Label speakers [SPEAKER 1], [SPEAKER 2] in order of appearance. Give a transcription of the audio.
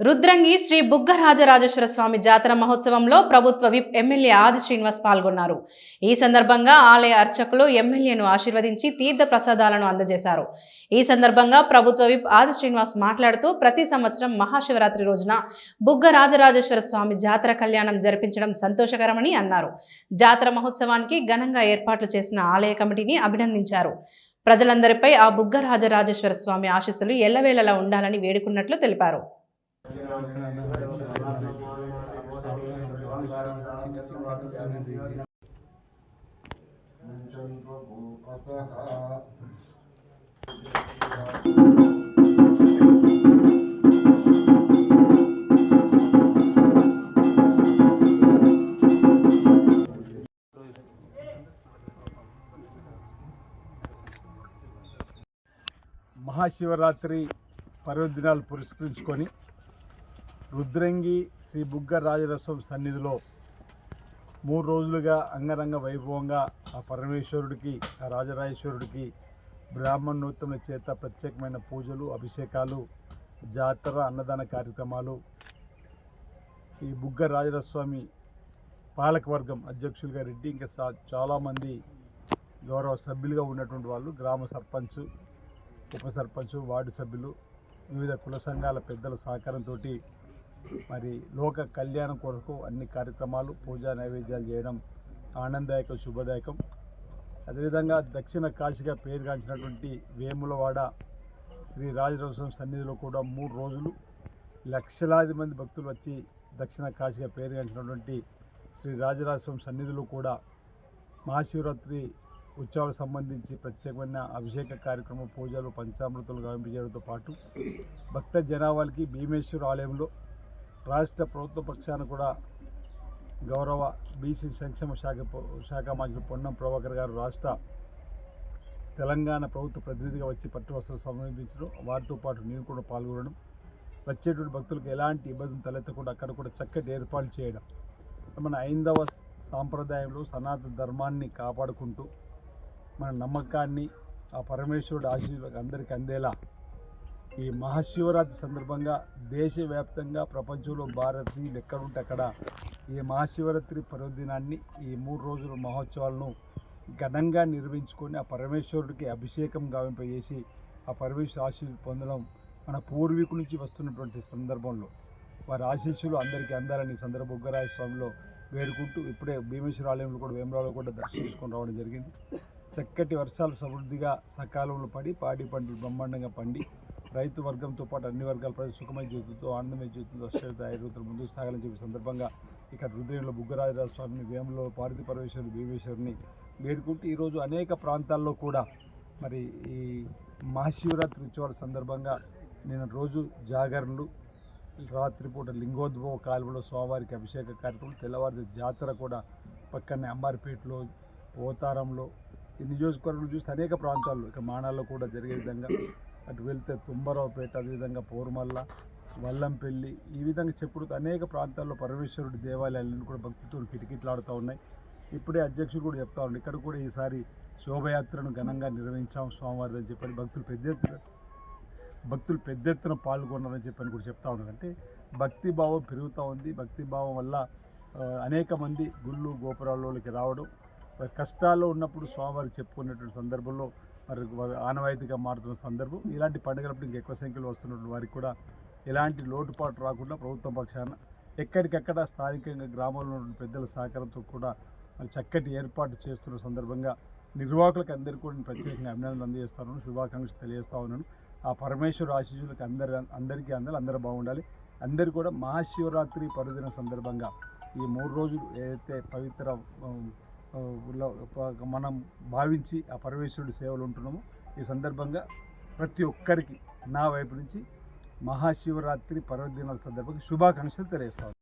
[SPEAKER 1] రుద్రంగి శ్రీ బుగ్గరాజరాజేశ్వర స్వామి జాతర మహోత్సవంలో ప్రభుత్వ విప్ ఎమ్మెల్యే ఆది శ్రీనివాస్ పాల్గొన్నారు. ఈ సందర్భంగా ఆలయ అర్చకులు ఎమ్మెల్యేను ఆశీర్వదించి తీర్థ ప్రసాదాలను అందజేశారు. ఈ సందర్భంగా ప్రభుత్వ విప్ ఆది శ్రీనివాస్ మాట్లాడుతూ ప్రతి సంవత్సరం మహాశివరాత్రి రోజున బుగ్గ రాజరాజేశ్వర స్వామి జాతర కళ్యాణం జరిపించడం సంతోషకరమని అన్నారు. జాతర మహోత్సవానికి ఘనంగా ఏర్పాట్లు చేసిన ఆలయ కమిటీని అభినందించారు. ప్రజలందరిపై ఆ బుగ్గ రాజరాజేశ్వర స్వామి ఆశీస్సులు ఎల్లవేళలా ఉండాలని వేడుకున్నట్లు తెలిపారు.
[SPEAKER 2] మహాశివరాత్రి పర్వదినాలు పురస్కరించుకొని రుద్రంగి శ్రీ బుగ్గ రాజరసం సన్నిధిలో మూడు రోజులుగా అంగరంగ వైభవంగా ఆ పరమేశ్వరుడికి ఆ రాజరాజేశ్వరుడికి బ్రాహ్మణోత్తముల చేత ప్రత్యేకమైన పూజలు అభిషేకాలు జాతర అన్నదాన కార్యక్రమాలు. ఈ బుగ్గ రాజరస్వామి పాలకవర్గం అధ్యక్షులుగా రెడ్డి ఇంకా చాలామంది గౌరవ సభ్యులుగా ఉన్నటువంటి వాళ్ళు గ్రామ సర్పంచ్ ఉప సర్పంచ్ వార్డు సభ్యులు వివిధ కుల సంఘాల పెద్దల సహకారంతో మరి లోక కళ్యాణం కొరకు అన్ని కార్యక్రమాలు పూజా నైవేద్యాలు చేయడం ఆనందదాయకం శుభదాయకం. అదేవిధంగా దక్షిణ కాశీగా పేరుగాంచినటువంటి వేములవాడ శ్రీ రాజరవసం సన్నిధిలో కూడా మూడు రోజులు లక్షలాది మంది భక్తులు వచ్చి దక్షిణ కాశీగా పేరుగాంచినటువంటి శ్రీ రాజరాజస్వామి సన్నిధిలో కూడా మహాశివరాత్రి ఉత్సవాలకు సంబంధించి ప్రత్యేకమైన అభిషేక కార్యక్రమం పూజలు పంచామృతాలు గావింపజేయడంతో పాటు భక్త జనాభాలకి భీమేశ్వర ఆలయంలో రాష్ట్ర ప్రభుత్వ పక్షాన కూడా గౌరవ బీసీ సంక్షేమ శాఖ శాఖ మంత్రి పొన్నం ప్రభాకర్ గారు రాష్ట్ర తెలంగాణ ప్రభుత్వ ప్రతినిధిగా వచ్చి పట్టువస్తులు సమీపించడం సమర్పించడం వారితో పాటు నేను కూడా పాల్గొనడం వచ్చేటువంటి భక్తులకు ఎలాంటి ఇబ్బందులు తలెత్తకుండా అక్కడ కూడా చక్కటి ఏర్పాట్లు చేయడం మన ఐందవ సాంప్రదాయంలో సనాతన ధర్మాన్ని కాపాడుకుంటూ మన నమ్మకాన్ని ఆ పరమేశ్వరుడు ఆశీర్వాదం అందరికీ అందేలా ఈ మహాశివరాత్రి సందర్భంగా దేశవ్యాప్తంగా ప్రపంచంలో భారతీయులు ఎక్కడుంటే అక్కడ ఈ మహాశివరాత్రి పర్వదినాన్ని ఈ మూడు రోజుల మహోత్సవాలను ఘనంగా నిర్వహించుకొని ఆ పరమేశ్వరుడికి అభిషేకం గావింపజేసి ఆ పరమేశ్వర ఆశీస్సులు పొందడం మన పూర్వీకుల నుంచి వస్తున్నటువంటి సందర్భంలో. వారి ఆశీస్సులు అందరికీ అందాలని సందర్భ ఉగ్గరాయ స్వామిలో వేడుకుంటూ ఇప్పుడే భీమేశ్వర ఆలయంలో కూడా వేమరాలో కూడా దర్శించుకొని రావడం జరిగింది. చక్కటి వర్షాలు సమృద్ధిగా సకాలంలో పడి పాడి పంటలు బ్రహ్మాండంగా పండి రైతు వర్గంతో పాటు అన్ని వర్గాల ప్రజలు సుఖమైన జీవితంతో ఆనందమైన జీవితంతో అశ్వత ఐరోతులు ముందుకు సాగాలని చెప్పే సందర్భంగా ఇక్కడ హృదయంలో బుగ్గరాజరాజ స్వామిని వేములో పార్వతి పరమేశ్వరుని భీమేశ్వరుని వేడుకుంటూ ఈరోజు అనేక ప్రాంతాల్లో కూడా మరి ఈ మహాశివరాత్రి ఉత్సవాల సందర్భంగా నేను రోజు జాగరణలు రాత్రిపూట లింగోద్భవ కాలువలో స్వామివారికి అభిషేక కార్యక్రమం తెల్లవారి జాతర కూడా పక్కనే అంబారిపేటలో పోతారంలో ఈ నియోజకవర్గం చూస్తే అనేక ప్రాంతాల్లో ఇక మానాల్లో కూడా జరిగే విధంగా అటు వెళ్తే తుమ్మరావుపేట అదేవిధంగా పోరుమల్ల వల్లంపల్లి ఈ విధంగా చెప్పుడు అనేక ప్రాంతాల్లో పరమేశ్వరుడి దేవాలయాలను కూడా భక్తితో కిటకిటలాడుతూ ఉన్నాయి. ఇప్పుడే అధ్యక్షుడు కూడా చెప్తా ఉండే ఇక్కడ కూడా ఈసారి శోభయాత్రను ఘనంగా నిర్వహించాం స్వామివారి అని చెప్పని భక్తులు పెద్ద ఎత్తున భక్తులు పెద్ద ఎత్తున పాల్గొన్నారని చెప్పని కూడా చెప్తా ఉన్నారు. అంటే భక్తి భావం పెరుగుతూ ఉంది. భక్తి భావం వల్ల అనేక మంది గుళ్ళు గోపురాల్లోకి రావడం కష్టాల్లో ఉన్నప్పుడు స్వామివారి చెప్పుకున్నటువంటి సందర్భంలో మరి ఆనవాయితీగా మారుతున్న సందర్భం. ఇలాంటి పండుగలప్పుడు ఇంకా ఎక్కువ సంఖ్యలో వస్తున్నటువంటి వారికి కూడా ఎలాంటి లోటుపాటు రాకుండా ప్రభుత్వం పక్షాన ఎక్కడికెక్కడ స్థానికంగా గ్రామంలో ఉన్న పెద్దల సహకారంతో కూడా మరి చక్కటి ఏర్పాటు చేస్తున్న సందర్భంగా నిర్వాహకులకు అందరికీ కూడా నేను ప్రత్యేకంగా అభినందనలు అందజేస్తాను. శుభాకాంక్షలు తెలియజేస్తా ఉన్నాను. ఆ పరమేశ్వర ఆశీస్సులకు అందరి అందరికీ అందరూ అందరూ బాగుండాలి. అందరూ కూడా మహాశివరాత్రి పర్వదిన సందర్భంగా ఈ మూడు రోజులు ఏదైతే పవిత్ర మనం భావించి ఆ పరమేశ్వరుడి సేవలు ఉంటున్నాము. ఈ సందర్భంగా ప్రతి ఒక్కరికి నా వైపు నుంచి మహాశివరాత్రి పర్వదినాల సందర్భంగా శుభాకాంక్షలు తెలియజేస్తాను